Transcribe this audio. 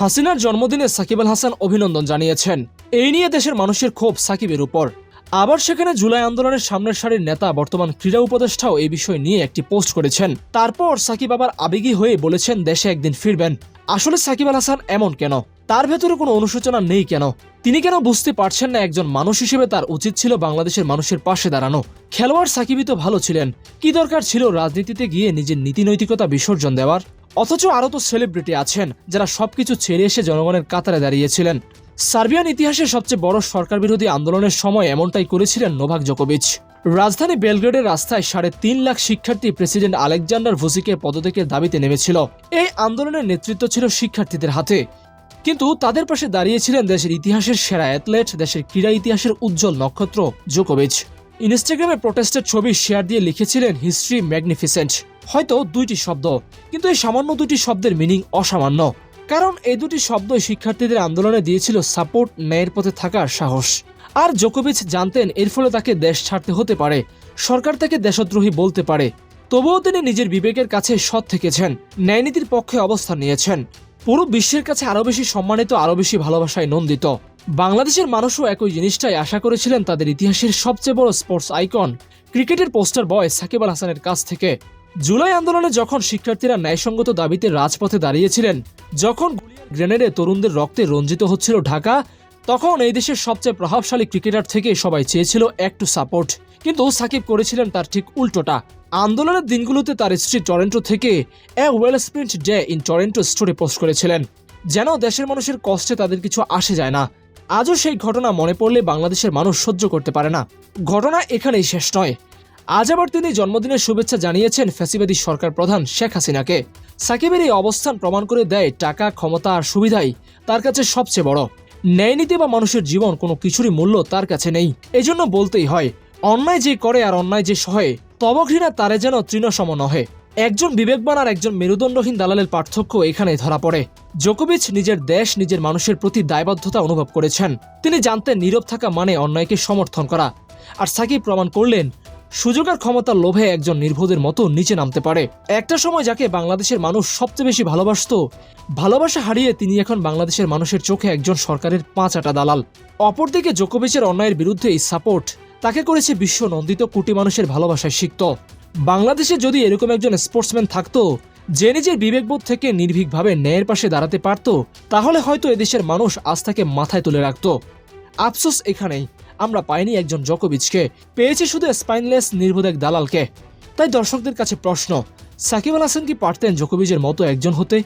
হাসিনার জন্মদিনে সাকিব আল হাসান অভিনন্দন জানিয়েছেন। এই নিয়ে দেশের মানুষের ক্ষোভ সাকিবের উপর। আবার সেখানে জুলাই আন্দোলনের সামনের সারির নেতা, বর্তমান ক্রীড়া উপদেষ্টাও এই বিষয় নিয়ে একটি পোস্ট করেছেন। তারপর সাকিব আবার আবেগী হয়ে বলেছেন, দেশে একদিন ফিরবেন। আসলে সাকিব আল হাসান এমন কেন? তার ভেতরে কোনো অনুশোচনা নেই কেন? তিনি কেন বুঝতে পারছেন না একজন মানুষ হিসেবে তার উচিত ছিল বাংলাদেশের মানুষের পাশে দাঁড়ানো? খেলোয়াড় সাকিবই তো ভালো ছিলেন। কি দরকার ছিল রাজনীতিতে গিয়ে নিজের নীতি নৈতিকতা বিসর্জন দেওয়ার? অথচ আরও তো সেলিব্রিটি আছেন যারা সবকিছু ছেড়ে এসে জনগণের কাতারে দাঁড়িয়েছিলেন। সার্বিয়ান ইতিহাসের সবচেয়ে বড় সরকার বিরোধী আন্দোলনের সময় এমনটাই করেছিলেন নোভাক জোকোভিচ। রাজধানী বেলগ্রেডের রাস্তায় সাড়ে তিন লাখ শিক্ষার্থী প্রেসিডেন্ট আলেকজান্ডার ভুসিকে পদত্যাগের দাবিতে নেমেছিল। এই আন্দোলনের নেতৃত্ব ছিল শিক্ষার্থীদের হাতে। কিন্তু তাদের পাশে দাঁড়িয়েছিলেন দেশের ইতিহাসের সেরা অ্যাথলেট দেশের ক্রীড়া ইতিহাসের উজ্জ্বল নক্ষত্র জোকোভিচ। ইনস্টাগ্রামে প্রোটেস্টের ছবি শেয়ার দিয়ে লিখেছিলেন, হিস্ট্রি ম্যাগনিফিসেন্ট। হয়তো দুইটি শব্দ, কিন্তু এই সামান্য দুটি শব্দের মিনিং অসামান্য। কারণ এই দুটি শব্দই শিক্ষার্থীদের আন্দোলনে দিয়েছিল সাপোর্ট, ন্যায়ের পথে থাকার সাহস। আর জোকোভিচ জানতেন, এর ফলে তাকে দেশ ছাড়তে হতে পারে, সরকার তাকে দেশদ্রোহী বলতে পারে। তবুও তিনি নিজের বিবেকের কাছে সৎ থেকেছেন, ন্যায়নীতির পক্ষে অবস্থান নিয়েছেন। পুরো বিশ্বের কাছে আরও বেশি সম্মানিত, আরও বেশি ভালোবাসায় নন্দিত। বাংলাদেশের মানুষও একই জিনিসটাই আশা করেছিলেন তাদের ইতিহাসের সবচেয়ে বড় স্পোর্টস আইকন ক্রিকেটের পোস্টার বয় সাকিব আল হাসানের কাছ থেকে। জুলাই আন্দোলনে যখন শিক্ষার্থীরা ন্যায়সঙ্গত দাবিতে রাজপথে দাঁড়িয়েছিলেন, যখন গ্রেনেডে তরুণদের রক্তে রঞ্জিত হচ্ছিল ঢাকা, তখন এই দেশের সবচেয়ে প্রভাবশালী ক্রিকেটার থেকে সবাই চেয়েছিল একটু সাপোর্ট কিন্তু সাকিব করেছিলেন তার ঠিক উল্টোটা। আন্দোলনের দিনগুলোতে তার স্ত্রী টরেন্টো থেকে a well spent day in Toronto story post করেছিলেন। যেন দেশের মানুষের কষ্টে তাদের কিছু আসে যায় না। আজও সেই ঘটনা মনে পড়লে বাংলাদেশের মানুষ সহ্য করতে পারে না। ঘটনা এখানেই শেষ নয়। আজ আবার তিনি জন্মদিনের শুভেচ্ছা জানিয়েছেন ফ্যাসিবাদী সরকার প্রধান শেখ হাসিনাকে। সাকিবের এই অবস্থান প্রমাণ করে দেয় টাকা, ক্ষমতা আর সুবিধাই তার কাছে সবচেয়ে বড়। ন্যায় নীতি বা মানুষের জীবন কোনো কিছুরই মূল্য তার কাছে নেই। এজন্য বলতেই হয়, অন্যায় যে করে আর অন্যায় যে সহে তবঘৃণা তারে যেন তৃণসম নহে। একজন বিবেকবান আর একজন মেরুদণ্ডহীন দালালের পার্থক্য এখানেই ধরা পড়ে। জোকোভিচ নিজের দেশ, নিজের মানুষের প্রতি দায়বদ্ধতা অনুভব করেছেন। তিনি জানতেন নীরব থাকা মানে অন্যায়কে সমর্থন করা। আর সাকিব প্রমাণ করলেন, সুযোগ আর ক্ষমতার লোভে একজন নির্বোধের মতো নিচে নামতে পারে। একটা সময় যাকে বাংলাদেশের মানুষ সবচেয়ে বেশি ভালোবাসত, ভালোবাসা হারিয়ে তিনি এখন বাংলাদেশের মানুষের চোখে একজন সরকারের পাঁচ আটা দালাল। অপরদিকে জোকোভিচের অন্যায়ের বিরুদ্ধে এই সাপোর্ট তাকে করেছে বিশ্ব নন্দিত কোটি মানুষের ভালোবাসায় সিক্ত। বাংলাদেশে যদি এরকম একজন স্পোর্টসম্যান থাকতো, যে নিজের বিবেকবোধ থেকে নির্ভীকভাবে ন্যায়ের পাশে দাঁড়াতে পারত, তাহলে হয়তো এদেশের মানুষ আস্থাকে মাথায় তুলে রাখত। আফসোস এখানেই, আমরা পাইনি একজন জকোবিচকে পেয়েছি শুধু স্পাইনলেস নির্বোধ এক দালালকে। তাই দর্শকদের কাছে প্রশ্ন, সাকিব আল হাসান কি পারতেন জকোবিজের মতো একজন হতে?